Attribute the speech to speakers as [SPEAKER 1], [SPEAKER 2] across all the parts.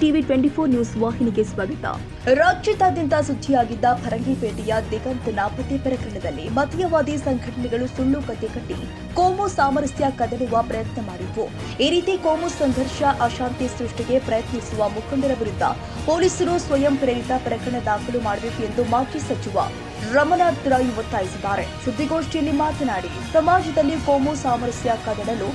[SPEAKER 1] TV twenty four news ವಾಹಿನಿಗೆ ಸ್ವಾಗತ. ರಾಜ್ಯದಾದ್ಯಂತ ಸುದ್ದಿಯಾಗಿದ್ದ ಫರಂಗಿಪೇಟೆಯ ದಿಗಂತ್ ನಾಪತ್ತೆ ಪ್ರಕರಣದಲ್ಲಿ ಮತೀಯವಾದಿ ಸಂಘಟನೆಗಳು ಸುಳ್ಳು ಕತೆ ಕಟ್ಟಿ ಕೋಮು ಸಾಮರಸ್ಯ ಕದಡುವ ಪ್ರಯತ್ನ ಮಾಡಿದ್ವು. ಈ ರೀತಿ ಕೋಮು ಸಂಘರ್ಷ, ಅಶಾಂತಿ ಸೃಷ್ಟಿಗೆ ಪ್ರಯತ್ನಿಸುವ ಮುಖಂಡರ ವಿರುದ್ಧ ಪೊಲೀಸರು ಸ್ವಯಂ ಪ್ರೇರಿತ ಪ್ರಕರಣ ದಾಖಲು ಮಾಡಬೇಕು ಎಂದು ಮಾಜಿ ಸಚಿವ ರಮನಾಥ್ ರಾಯ್ ಒತ್ತಾಯಿಸಿದ್ದಾರೆ. ಸುದ್ದಿಗೋಷ್ಠಿಯಲ್ಲಿ ಮಾತನಾಡಿ, ಸಮಾಜದಲ್ಲಿ ಕೋಮು ಸಾಮರಸ್ಯ ಕದಡಲು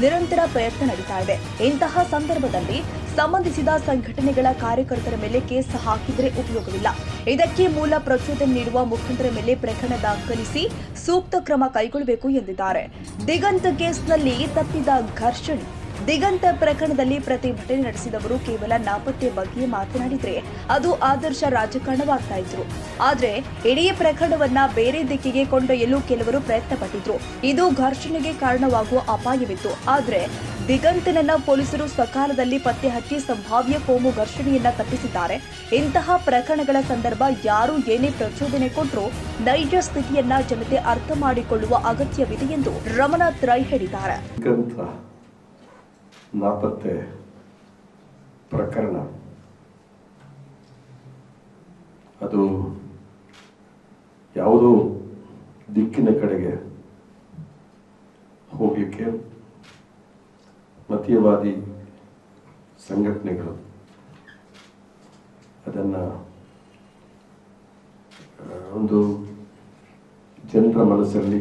[SPEAKER 1] ನಿರಂತರ ಪ್ರಯತ್ನ ನಡೀತಾ ಇದೆ. ಇಂತಹ ಸಂದರ್ಭದಲ್ಲಿ ಸಂಬಂಧಿಸಿದ ಸಂಘಟನೆಗಳ ಕಾರ್ಯಕರ್ತರ ಮೇಲೆ ಕೇಸ್ ಹಾಕಿದರೆ ಉಪಯೋಗವಿಲ್ಲ. ಇದಕ್ಕೆ ಮೂಲ ಪ್ರಚೋದನೆ ನೀಡುವ ಮುಖಂಡರ ಮೇಲೆ ಪ್ರಕರಣ ದಾಖಲಿಸಿ ಸೂಕ್ತ ಕ್ರಮ ಕೈಗೊಳ್ಳಬೇಕು ಎಂದಿದ್ದಾರೆ. ದಿಗಂತ ಕೇಸ್ನಲ್ಲಿ ತಪ್ಪಿದ ಘರ್ಷಣೆ. ದಿಗಂತ ಪ್ರಕರಣದಲ್ಲಿ ಪ್ರತಿಭಟನೆ ನಡೆಸಿದವರು ಕೇವಲ ನಾಪತ್ತೆ ಬಗ್ಗೆ ಮಾತನಾಡಿದ್ರೆ ಅದು ಆದರ್ಶ ರಾಜಕಾರಣವಾಗ್ತಾ ಇದ್ರು. ಆದ್ರೆ ಇಡೀ ಪ್ರಕರಣವನ್ನ ಬೇರೆ ದಿಕ್ಕಿಗೆ ಕೊಂಡೊಯ್ಯಲು ಕೆಲವರು ಪ್ರಯತ್ನ ಪಟ್ಟಿದ್ರು ಇದು ಘರ್ಷಣೆಗೆ ಕಾರಣವಾಗುವ ಅಪಾಯವಿತ್ತು. ಆದ್ರೆ ದಿಗಂತನನ್ನ ಪೊಲೀಸರು ಸಕಾಲದಲ್ಲಿ ಪತ್ತೆ ಹಚ್ಚಿ ಸಂಭಾವ್ಯ ಕೋಮು ಘರ್ಷಣೆಯನ್ನ ತಪ್ಪಿಸಿದ್ದಾರೆ. ಇಂತಹ ಪ್ರಕರಣಗಳ ಸಂದರ್ಭ ಯಾರು ಏನೇ ಪ್ರಚೋದನೆ ಕೊಟ್ಟರೂ ನೈಜ ಸ್ಥಿತಿಯನ್ನ ಜನತೆ ಅರ್ಥ ಮಾಡಿಕೊಳ್ಳುವ ಅಗತ್ಯವಿದೆ ಎಂದು ರಮನಾಥ್ ರೈ ಹೇಳಿದ್ದಾರೆ.
[SPEAKER 2] ನಾಪತ್ತೆ ಪ್ರಕರಣ. ಅದು ಯಾವುದೋ ದಿಕ್ಕಿನ ಕಡೆಗೆ ಹೋಗಲಿಕ್ಕೆ ಮತೀಯವಾದಿ ಸಂಘಟನೆಗಳು ಅದನ್ನು ಒಂದು ಜನರ ಮನಸ್ಸಲ್ಲಿ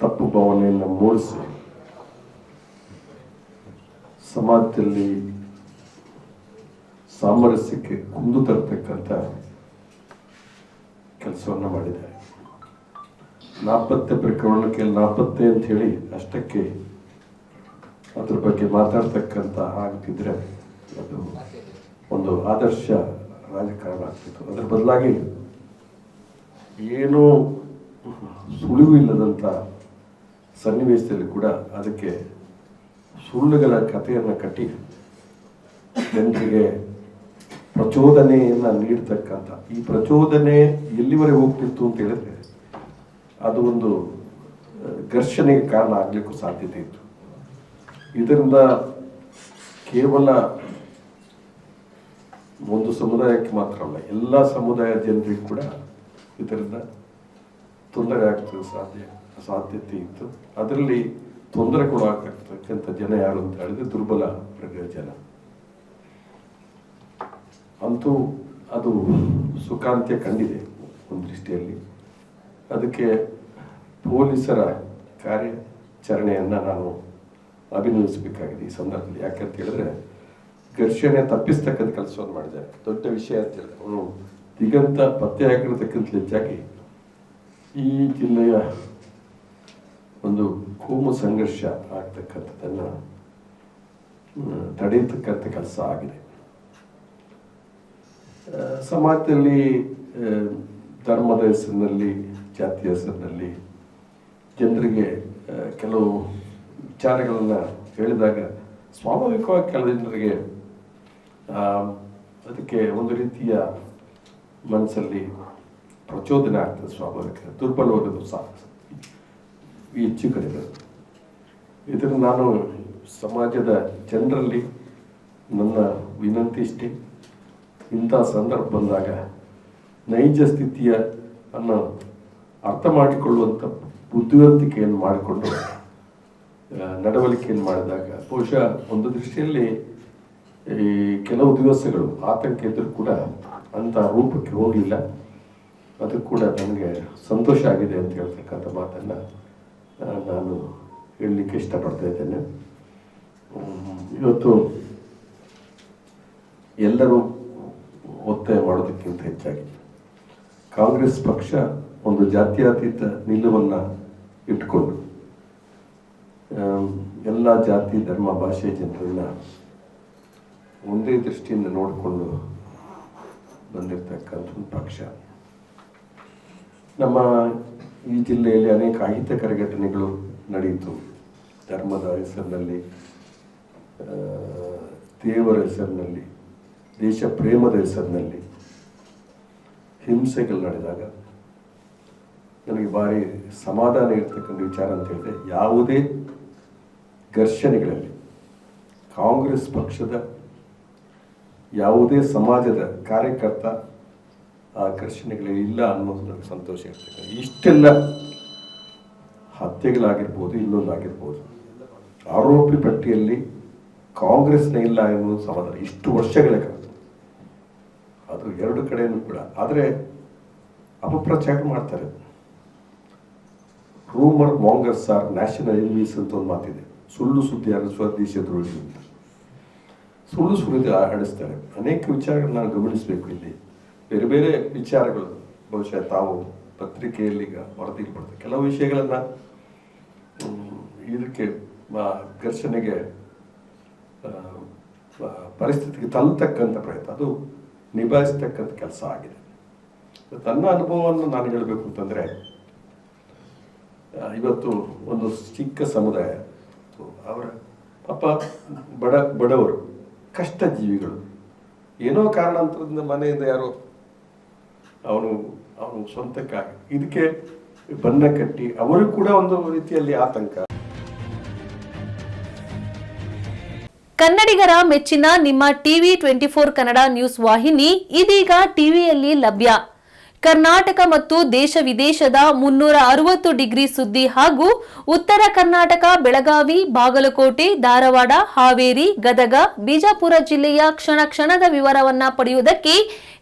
[SPEAKER 2] ತಪ್ಪು ಭಾವನೆಯನ್ನು ಮೂಡಿಸಿ ಸಮಾಜದಲ್ಲಿ ಸಾಮರಸ್ಯಕ್ಕೆ ಕುಂದು ತರತಕ್ಕಂಥ ಕೆಲಸವನ್ನು ಮಾಡಿದ್ದಾರೆ. ನಾಪತ್ತೆ ಪ್ರಕರಣಕ್ಕೆ ನಾಪತ್ತೆ ಅಂತ ಹೇಳಿ ಅಷ್ಟಕ್ಕೆ ಅದ್ರ ಬಗ್ಗೆ ಮಾತಾಡ್ತಕ್ಕಂಥ ಆಗ್ತಿದ್ರೆ ಅದು ಒಂದು ಆದರ್ಶ ರಾಜಕಾರಣ ಆಗ್ತಿತ್ತು. ಅದ್ರ ಬದಲಾಗಿ ಏನೂ ಸುಳಿವು ಇಲ್ಲದಂಥ ಸನ್ನಿವೇಶದಲ್ಲಿ ಕೂಡ ಅದಕ್ಕೆ ಸುಳ್ಳುಗಳ ಕಥೆಯನ್ನು ಕಟ್ಟಿ ಜನರಿಗೆ ಪ್ರಚೋದನೆಯನ್ನು ನೀಡ್ತಕ್ಕಂಥ. ಈ ಪ್ರಚೋದನೆ ಎಲ್ಲಿವರೆಗೆ ಹೋಗ್ತಿತ್ತು ಅಂತ ಹೇಳಿದ್ರೆ, ಅದು ಒಂದು ಘರ್ಷಣೆಗೆ ಕಾರಣ ಆಗಲಿಕ್ಕೂ ಸಾಧ್ಯತೆ ಇತ್ತು. ಇದರಿಂದ ಕೇವಲ ಒಂದು ಸಮುದಾಯಕ್ಕೆ ಮಾತ್ರ ಅಲ್ಲ, ಎಲ್ಲ ಸಮುದಾಯ ಜನರಿಗೂ ಕೂಡ ಇದರಿಂದ ತೊಂದರೆ ಆಗ್ತದೆ ಸಾಧ್ಯ, ಸಾಧ್ಯತೆ ಇತ್ತು. ಅದರಲ್ಲಿ ತೊಂದರೆಗೊಳಗಾಗ್ತಕ್ಕಂಥ ಜನ ಯಾರು ಅಂತ ಹೇಳಿದ್ರೆ ದುರ್ಬಲ ವರ್ಗದ ಜನ ಅಂತೂ ಅದು ಸುಖಾಂತ್ಯ ಕಂಡಿದೆ ಒಂದು ದೃಷ್ಟಿಯಲ್ಲಿ. ಅದಕ್ಕೆ ಪೊಲೀಸರ ಕಾರ್ಯಾಚರಣೆಯನ್ನು ನಾನು ಅಭಿನಂದಿಸಬೇಕಾಗಿದೆ ಈ ಸಂದರ್ಭದಲ್ಲಿ. ಅಂತ ಹೇಳಿದ್ರೆ ಘರ್ಷಣೆ ತಪ್ಪಿಸ್ತಕ್ಕಂಥ ಕೆಲಸವನ್ನು ಮಾಡಿದ್ದಾರೆ. ದೊಡ್ಡ ವಿಷಯ ಅಂತ ಹೇಳಿದ್ರೆ. ಅವನು ದಿಗಂತ ಪತ್ತೆ ಆಗಿರತಕ್ಕಂಥ ಹೆಚ್ಚಾಗಿ ಈ ಜಿಲ್ಲೆಯ ಒಂದು ಕೋಮು ಸಂಘರ್ಷ ಆಗ್ತಕ್ಕಂಥದ್ದನ್ನು ತಡೆಯತಕ್ಕಂಥ ಕೆಲಸ ಆಗಿದೆ. ಸಮಾಜದಲ್ಲಿ ಧರ್ಮದ ಹೆಸರಿನಲ್ಲಿ, ಜಾತಿಯ ಹೆಸರಿನಲ್ಲಿ ಜನರಿಗೆ ಕೆಲವು ವಿಚಾರಗಳನ್ನು ಹೇಳಿದಾಗ ಸ್ವಾಭಾವಿಕವಾಗಿ ಕೆಲವು ಜನರಿಗೆ ಅದಕ್ಕೆ ಒಂದು ರೀತಿಯ ಮನಸ್ಸಲ್ಲಿ ಪ್ರಚೋದನೆ ಆಗ್ತದೆ ಸ್ವಾಭಾವಿಕ ದುರ್ಬಲ ವರ್ಗದ ಸಹ ಹೆಚ್ಚು ಕಡಿಮೆ ಇದನ್ನು ನಾನು ಸಮಾಜದ ಜನರಲ್ಲಿ ನನ್ನ ವಿನಂತಿ ಇಷ್ಟೇ. ಇಂಥ ಸಂದರ್ಭ ಬಂದಾಗ ನೈಜ ಸ್ಥಿತಿಯ ಅನ್ನು ಅರ್ಥ ಮಾಡಿಕೊಳ್ಳುವಂಥ ಬುದ್ಧಿವಂತಿಕೆಯನ್ನು ಮಾಡಿಕೊಂಡು ನಡವಳಿಕೆಯನ್ನು ಮಾಡಿದಾಗ ಬಹುಶಃ ಒಂದು ದೃಷ್ಟಿಯಲ್ಲಿ ಈ ಕೆಲವು ದಿವಸಗಳು ಆತಂಕ ಇದ್ದರೂ ಕೂಡ ಅಂಥ ರೂಪಕ್ಕೆ ಹೋಗಲಿಲ್ಲ. ಅದು ಕೂಡ ನನಗೆ ಸಂತೋಷ ಆಗಿದೆ ಅಂತ ಹೇಳ್ತಕ್ಕಂಥ ಮಾತನ್ನು ನಾನು ಹೇಳಲಿಕ್ಕೆ ಇಷ್ಟಪಡ್ತಾ ಇದ್ದೇನೆ. ಇವತ್ತು ಎಲ್ಲರೂ ಒತ್ತಾಯ ಮಾಡೋದಕ್ಕಿಂತ ಹೆಚ್ಚಾಗಿ ಕಾಂಗ್ರೆಸ್ ಪಕ್ಷ ಒಂದು ಜಾತ್ಯಾತೀತ ನಿಲುವನ್ನು ಇಟ್ಕೊಂಡು ಎಲ್ಲ ಜಾತಿ ಧರ್ಮ ಭಾಷೆ ಜನರನ್ನ ಒಂದೇ ದೃಷ್ಟಿಯಿಂದ ನೋಡಿಕೊಂಡು ಬಂದಿರತಕ್ಕಂಥ ಪಕ್ಷ. ನಮ್ಮ ಈ ಜಿಲ್ಲೆಯಲ್ಲಿ ಅನೇಕ ಅಹಿತಕರ ಘಟನೆಗಳು ನಡೆಯಿತು. ಧರ್ಮದ ಹೆಸರಿನಲ್ಲಿ ದೇವರ ಹೆಸರಿನಲ್ಲಿ, ದೇಶ ಪ್ರೇಮದ ಹೆಸರಿನಲ್ಲಿ ಹಿಂಸೆಗಳು ನಡೆದಾಗ ನನಗೆ ಭಾರಿ ಸಮಾಧಾನ ಇರ್ತಕ್ಕಂಥ ವಿಚಾರ ಅಂತ ಹೇಳಿದ್ರೆ, ಯಾವುದೇ ಘರ್ಷಣೆಗಳಲ್ಲಿ ಕಾಂಗ್ರೆಸ್ ಪಕ್ಷದ ಯಾವುದೇ ಸಮಾಜದ ಕಾರ್ಯಕರ್ತ ಆ ಘರ್ಷಣೆಗಳಿಗೆ ಇಲ್ಲ ಅನ್ನೋದು ಸಂತೋಷ ಇರ್ತದೆ ಇಷ್ಟೆಲ್ಲ ಹತ್ಯೆಗಳಾಗಿರ್ಬೋದು ಇನ್ನೊಂದಾಗಿರ್ಬೋದು ಆರೋಪಿ ಪಟ್ಟಿಯಲ್ಲಿ ಕಾಂಗ್ರೆಸ್ನ ಇಲ್ಲ ಎನ್ನುವುದು ಸಮಾಧಾನ ಇಷ್ಟು ವರ್ಷಗಳ ಕಾಲ. ಅದು ಎರಡು ಕಡೆಯೂ ಕೂಡ. ಆದರೆ ಅಪಪ್ರಚಾರ ಮಾಡ್ತಾರೆ. Rumour mongers are national enemies ಅಂತ ಒಂದು ಮಾತಿದೆ. ಸುಳ್ಳು ಸುದ್ದಿ ಸ್ವದೇಶ ದ್ರೋಹಿ ಅಂತ. ಸುಳ್ಳು ಸುಳ್ಳು ಆಡಿಸ್ತಾರೆ ಅನೇಕ ವಿಚಾರಗಳನ್ನ ಗಮನಿಸಬೇಕು ಇಲ್ಲಿ. ಬೇರೆ ಬೇರೆ ವಿಚಾರಗಳು. ಬಹುಶಃ ತಾವು ಪತ್ರಿಕೆಯಲ್ಲಿ ಈಗ ವರದಿಗೆ ಬರ್ತದೆ ಕೆಲವು ವಿಷಯಗಳನ್ನು ಇದಕ್ಕೆ ಘರ್ಷಣೆಗೆ ಪರಿಸ್ಥಿತಿಗೆ ತಲ್ತಕ್ಕಂಥ ಪ್ರಯತ್ನ. ಅದು ನಿಭಾಯಿಸ್ತಕ್ಕಂಥ ಕೆಲಸ ಆಗಿದೆ. ತನ್ನ ಅನುಭವವನ್ನು ನಾನು ಹೇಳಬೇಕು ಅಂತಂದರೆ ಇವತ್ತು ಒಂದು ಚಿಕ್ಕ ಸಮುದಾಯ ಅವರ ಪಾಪ ಬಡ, ಬಡವರು ಕಷ್ಟ ಜೀವಿಗಳು ಏನೋ ಕಾರಣಾಂತರದಿಂದ ಮನೆಯಿಂದ ಯಾರೋ ಅವನು ಅವನು ಸ್ವಂತಕ್ಕಾಗಿ ಇದಕ್ಕೆ ಬಣ್ಣ ಕಟ್ಟಿ, ಅವರು ಕೂಡ ಒಂದು ರೀತಿಯಲ್ಲಿ ಆತಂಕ.
[SPEAKER 3] ಕನ್ನಡಿಗರ ಮೆಚ್ಚಿನ ನಿಮ್ಮ TV twenty four Kannada news ವಾಹಿನಿ, ಇದೀಗ ಟಿವಿಯಲ್ಲಿ ಲಭ್ಯ. ಕರ್ನಾಟಕ ಮತ್ತು ದೇಶ ವಿದೇಶದ ಮುನ್ನೂರ ಅರವತ್ತು ಡಿಗ್ರಿ ಸುದ್ದಿ ಹಾಗೂ ಉತ್ತರ ಕರ್ನಾಟಕ, ಬೆಳಗಾವಿ, ಬಾಗಲಕೋಟೆ, ಧಾರವಾಡ, ಹಾವೇರಿ, ಗದಗ, ಬಿಜಾಪುರ ಜಿಲ್ಲೆಯ ಕ್ಷಣ ಕ್ಷಣದ ವಿವರವನ್ನ ಪಡೆಯುವುದಕ್ಕೆ